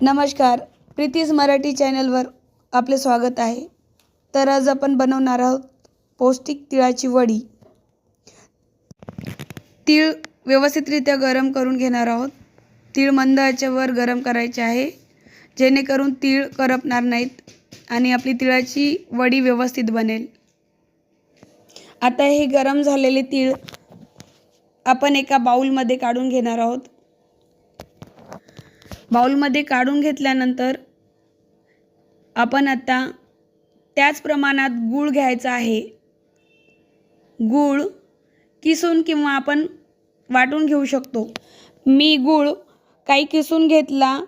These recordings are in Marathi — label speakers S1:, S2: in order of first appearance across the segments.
S1: नमस्कार प्रीतीज मराठी चॅनलवर आपले स्वागत आहे. तर आज आपण बनवणार आहोत पौष्टिक तिळाची वडी. तीळ व्यवस्थितरित्या गरम करून घेणार आहोत. तीळ मंद आचेवर गरम करायचे आहे जेणेकरून तीळ करपणार नाहीत आणि आपली तिळाची वडी व्यवस्थित बनेल. आता हे गरम झालेले तीळ आपण एका बाऊलमध्ये काढून घेणार आहोत. बाऊलमध्ये काढून घेतल्यानंतर आपण आता त्याच प्रमाणात गूळ घ्यायचा आहे. गूळ किसून किंवा आपण वाटून घेऊ शकतो. मी गूळ काही किसून घेतला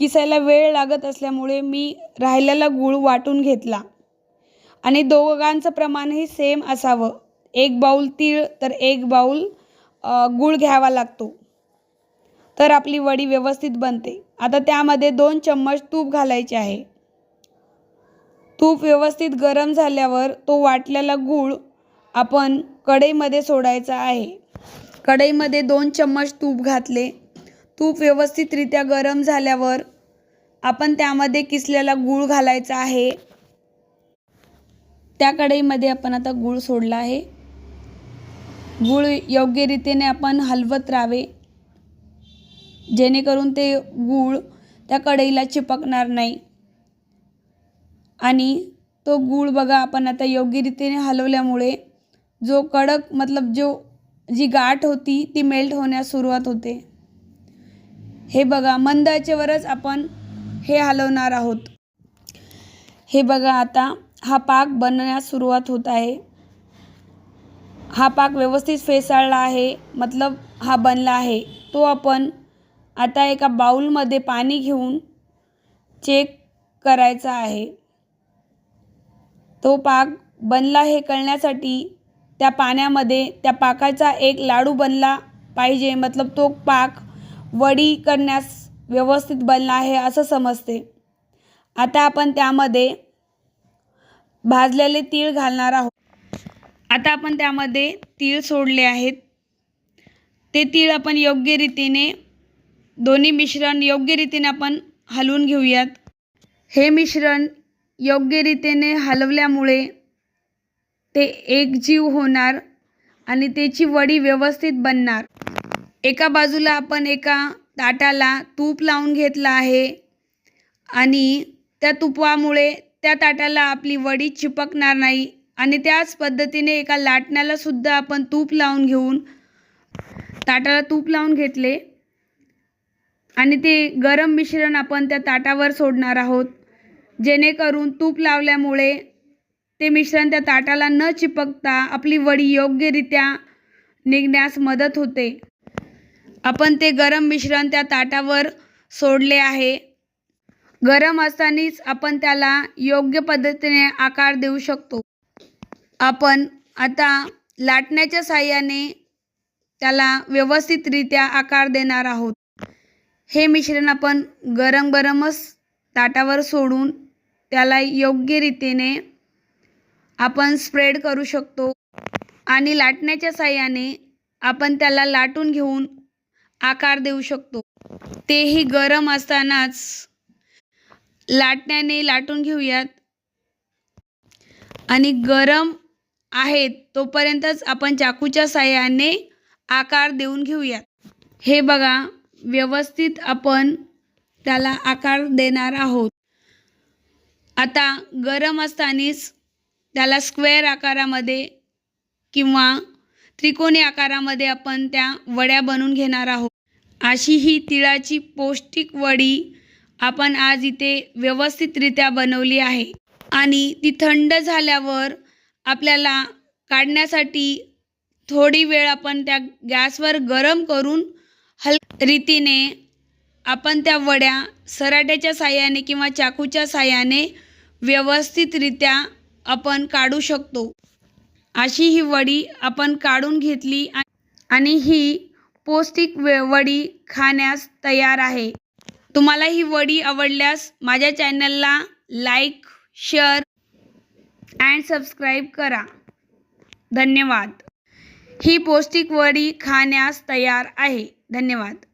S1: किसायला वेळ लागत असल्यामुळे मी राहिलेला गूळ वाटून घेतला. आणि दोघांचं प्रमाणही सेम असावं. एक बाऊल तीळ तर एक बाऊल गूळ घ्यावा लागतो. तर आपली वडी व्यवस्थित बनते. आता त्यामध्ये दोन चम्मच तूप घालायचे आहे. तूप व्यवस्थित गरम झाल्यावर तो वाटलेला गूळ आपण कढईमध्ये सोडायचा आहे. कढईमध्ये दोन चम्मच तूप घातले. तूप व्यवस्थितरित्या गरम झाल्यावर आपण त्यामध्ये किसलेला गूळ घालायचा आहे. त्या कढईमध्ये आपण आता गूळ सोडला आहे. गूळ योग्यरीतीने आपण हलवत राहावे. जेणेकरून ते गूळ त्या कढईला चिपकणार नाही. आणि तो गूळ बघा आपण आता योग्यरीतीने हलवल्यामुळे जो कडक मतलब जो जी गाठ होती ती मेल्ट होण्यास सुरुवात होते. हे बघा मंद आचेवरच आपण हे हलवणार आहोत. हे बघा आता हा पाक बनण्यास सुरुवात होत आहे. हा पाक व्यवस्थित फेसाळला आहे मतलब हा बनला आहे. तो आपण आता एका बाऊलमध्ये पाणी घेऊन चेक करायचा आहे. तो पाक बनला हे कळण्यासाठी त्या पाण्यामध्ये त्या पाकाचा एक लाडू बनला पाहिजे. मतलब तो पाक वडी करण्यास व्यवस्थित बनला आहे असं समजते. आता आपण त्यामध्ये भाजलेले तीळ घालणार आहोत. आता आपण त्यामध्ये तीळ सोडले आहेत. ते तीळ आपण योग्य रीतीने दोन्ही मिश्रण योग्य रीतीने आपण हलवून घेऊयात. हे मिश्रण योग्य रीतीने हलवल्यामुळे ते एकजीव होणार आणि त्याची वडी व्यवस्थित बनणार. एका बाजूला आपण एका ताटाला तूप लावून घेतलं आहे आणि त्या तुपामुळे त्या ताटाला आपली वडी चिपकणार नाही आणि त्याच पद्धतीने एका लाटण्याला सुद्धा आपण तूप लावून घेऊन ताटाला तूप लावून घेतले. आणि ते गरम मिश्रण आपण त्या ताटावर सोडणार आहोत. जेणेकरून तूप लावल्यामुळे ते मिश्रण त्या ताटाला न चिपकता आपली वडी योग्यरित्या निघण्यास मदत होते. आपण ते गरम मिश्रण त्या ताटावर सोडले आहे. गरम असतानाच आपण त्याला योग्य पद्धतीने आकार देऊ शकतो. आपण आता लाटण्याच्या साह्याने त्याला व्यवस्थितरित्या आकार देणार आहोत. हे मिश्रण आपण गरम गरमच ताटावर सोडून त्याला योग्य रीतीने आपण स्प्रेड करू शकतो. आणि लाटण्याच्या साहाय्याने आपण त्याला लाटून घेऊन आकार देऊ शकतो. तेही गरम असतानाच लाटण्याने लाटून घेऊयात. आणि गरम आहेत तोपर्यंतच आपण चाकूच्या साहाय्याने आकार देऊन घेऊयात. हे बघा. व्यवस्थित आपण त्याला आकार देणार आहोत. आता गरम असतानाच त्याला स्क्वेअर आकारामध्ये किंवा त्रिकोणी आकारामध्ये आपण त्या वड्या बनवून घेणार आहोत. अशी ही तिळाची पौष्टिक वडी आपण आज इथे व्यवस्थितरित्या बनवली आहे. आणि ती थंड झाल्यावर आपल्याला काढण्यासाठी थोडी वेळ आपण त्या गॅसवर गरम करून हल रीतीने आपण त्या वड्या सराट्याच्या साह्याने किंवा चाकूच्या साह्याने व्यवस्थितरित्या आपण काढू शकतो. अशी ही वडी आपण काढून घेतली आणि ही पौष्टिक वे वडी खाण्यास तयार आहे. तुम्हाला ही वडी आवडल्यास माझ्या चॅनलला लाईक शेअर अँड सबस्क्राईब करा. धन्यवाद. ही पौष्टिक वडी खाण्यास तयार आहे. धन्यवाद.